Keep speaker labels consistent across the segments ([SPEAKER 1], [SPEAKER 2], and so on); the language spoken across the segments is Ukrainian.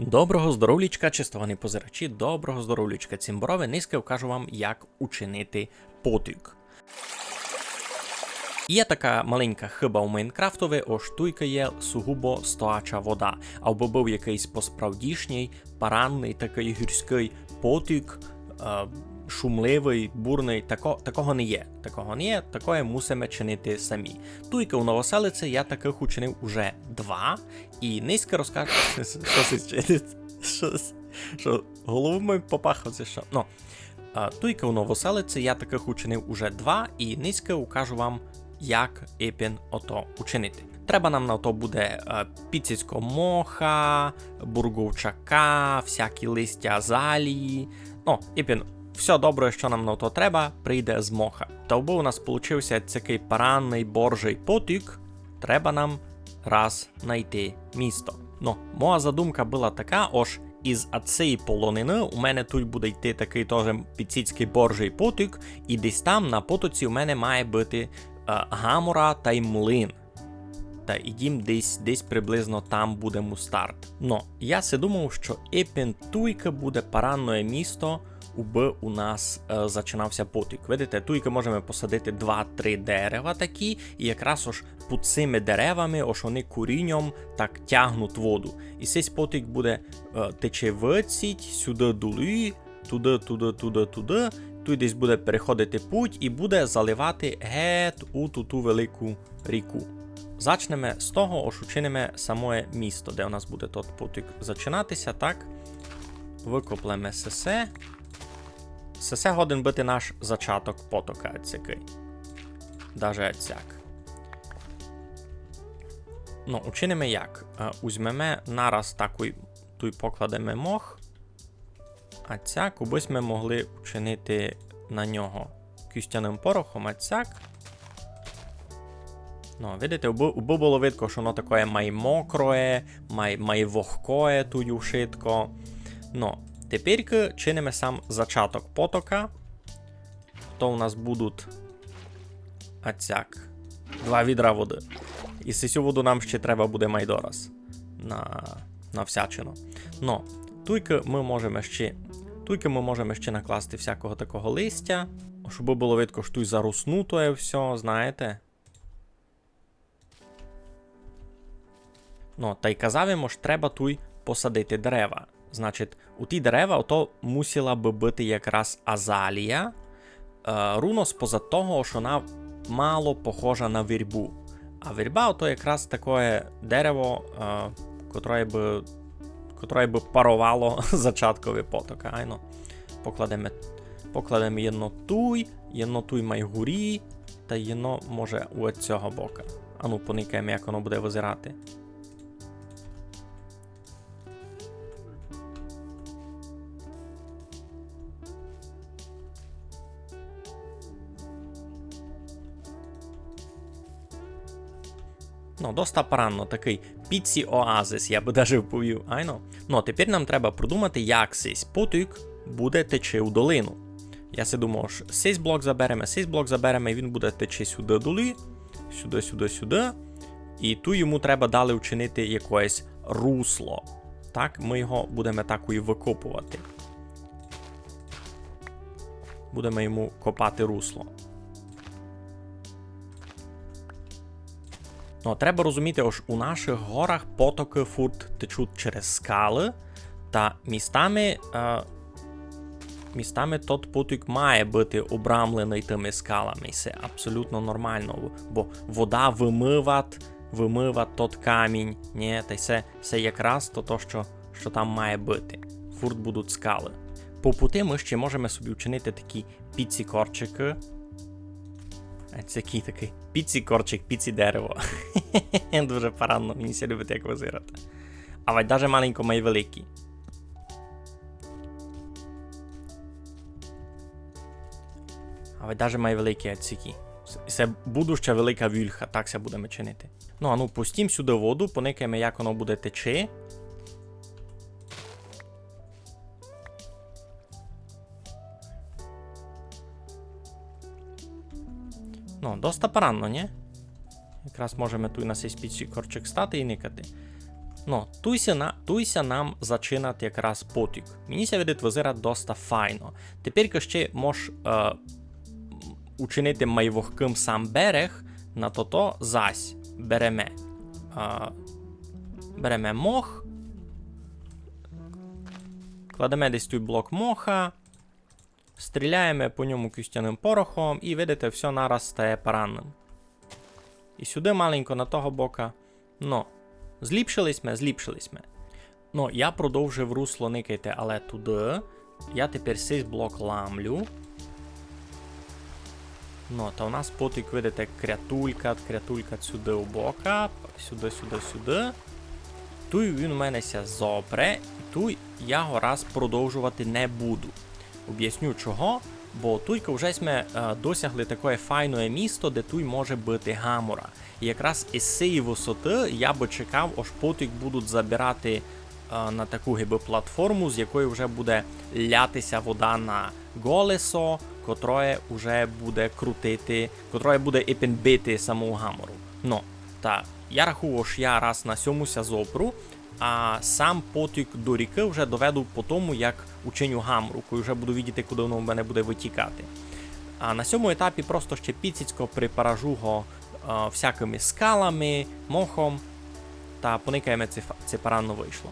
[SPEAKER 1] Доброго здоровлічка, чистовані позирачі, доброго здоровлічка, цімброви, низько вкажу вам, як учинити потік. Є така маленька хиба у Майнкрафтові, ось туйка є сугубо стояча вода. Або був якийсь посправдішній, паранний, такий гірський потік, е, шумливий, бурний. Тако, такого не є. Такого не є, такое мусимо чинити самі. Туйка у Новоселиці я таких учинив уже два, і низько розкажу, що. Що, що голову ми попахав, що. Ну, туйка у Новоселиці я таких учинив уже два, і низько укажу вам, як епін ото учинити. Треба нам на то буде піцицького моха, бурговчака, всякі листя азалії. Ну, епін, все добре, що нам на то треба, прийде з моха. Аби у нас получився такий паранний боржий потік, треба нам раз знайти місто. Ну, моя задумка була така, ось із цієї полонини у мене тут буде йти такий теж піцицький боржий потік, і десь там на потоці у мене має бути е, гамора та й млин. Та і дім десь десь приблизно там буде мустард. Но я си думав, що Епентуйка буде паранне місто, уби у нас е, зачинався потік. Видите, туйки можемо посадити 2-3 дерева такі, і якраз ось під цими деревами, ось вони курінням так тягнуть воду. І цей потік буде е, тече виціть, сюди дули, туди, туди, туди, туди. Тут десь буде переходити путь і буде заливати геть у ту, ту велику ріку. Зачнемо з того, ось учинимо самое місто, де у нас буде тот потік зачинатися, так? Викоплемо сесе. Сесе годен бути наш зачаток потока цякий. Даже цяк. Ну, учинимо як? Е, Узьмемо нараз такий той покладемо мох, а цяк ми могли учинити на нього кюстяним порохом, а цяк. Ну, видите, уби було видко, що воно таке май мокроє, май, май вогкоє тую шитко. Ну, тепер чинимо сам зачаток потока. То у нас будуть ацяк. Два відра води. І цю воду нам ще треба буде майдораз на, на всячину. Ну, туйки ми можемо ще. Туйки ми можемо ще накласти всякого такого листя, щоб було видко, що тут заруснуто все, знаєте. Ну, та й казав йому ж треба туй посадити дерева. Значить, у ті дерева ото мусила би бути якраз азалія. Е, руно споза того, що вона мало похожа на вірбу. А вірба ото якраз таке дерево, е, котре би, котре би парувало зачатковий поток. Айно. Покладемо, покладемо єдно туй, єдно туй майгурі, та єдно може у цього бока. Ану, поникаємо, як воно буде визирати. Ну, доста паранно, такий піці оазис, я би даже вповів, айно. Ну, тепер нам треба продумати, як цей потік буде тече у долину. Я си думав, що цей блок заберемо, цей блок заберемо, і він буде тече сюди доли, сюди, сюди, сюди. І тут йому треба далі вчинити якесь русло. Так, ми його будемо так і викопувати. Будемо йому копати русло. Ну, треба розуміти, ось у наших горах потоки фурт течуть через скали, та містами, е, містами тот потік має бути обрамлений тими скалами. І це абсолютно нормально, бо вода вимивать, вимивать тот камінь. Ні, та це, це якраз то, то що, що там має бути. Фурт будуть скали. По пути ми ще можемо собі вчинити такі піці-корчики. Це який такий піці корчик, піці дерево. Дуже паранно, мені ся любить як визирати. Але навіть маленько має великий. Але навіть має великі ацики. Це будуща велика вільха, так ся будемо чинити. Ну, а ну пустім сюди воду, поникаємо, як воно буде тече. Ну, доста паранно, ні? Якраз можемо тут на цей спічі корчик стати і никати. Ну, туйся, на, туйся нам зачинати якраз потік. Мені ся видить визира доста файно. Тепер ще мож е, учинити майвогким сам берег, на то зась береме. Е, береме мох. Кладемо десь тут блок моха. Стріляємо по ньому кюстяним порохом, і видите, все нараз стає паранним. І сюди маленько на того бока. Ну, зліпшились ми, зліпшились ми. Ну, я продовжив русло никайте, але туди. Я тепер цей блок ламлю. Ну, та у нас потік, видите, крятулька, крятулька сюди у бока, сюди, сюди, сюди. Тут він у мене ся зопре, і тут я його раз продовжувати не буду. Об'ясню чого, бо тут вже ми е, досягли такої файної місто, де тут може бути гамора. І якраз із цієї висоти я би чекав, аж потік будуть забирати е, на таку гиби платформу, з якої вже буде лятися вода на голесо, котре вже буде крутити, котре буде іпенбити саму гамору. Ну, та я рахую, що я раз на сьомуся зопру, а сам потік до ріки вже доведу по тому, як ученю гамруку, і вже буду відіти, куди воно в мене буде витікати. А на цьому етапі просто ще підсіцько припаражу го всякими скалами, мохом, та поникаємо це, це паранно вийшло.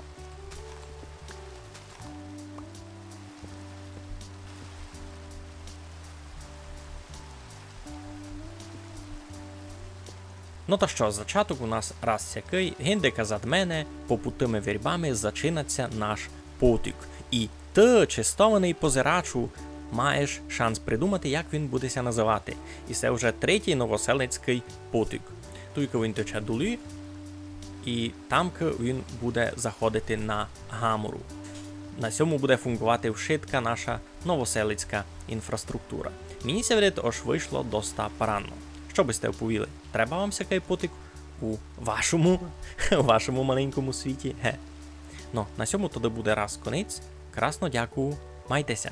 [SPEAKER 1] Ну та що, зачаток у нас раз сякий, гіндика зад мене, попутими вірбами зачинаться наш потік. І ти, чистований позирачу, маєш шанс придумати, як він буде ся називати. І це вже третій новоселицький потік. Туйка він тече долі, і тамки він буде заходити на гамору. На цьому буде функувати вшитка наша новоселицька інфраструктура. Мені видить, аж вийшло доста паранно. Що би сте оповіли? Треба вам всякий потик у вашому, вашому маленькому світі? Ге. Ну, на цьому тоді буде раз конець. Красно дякую, майтеся.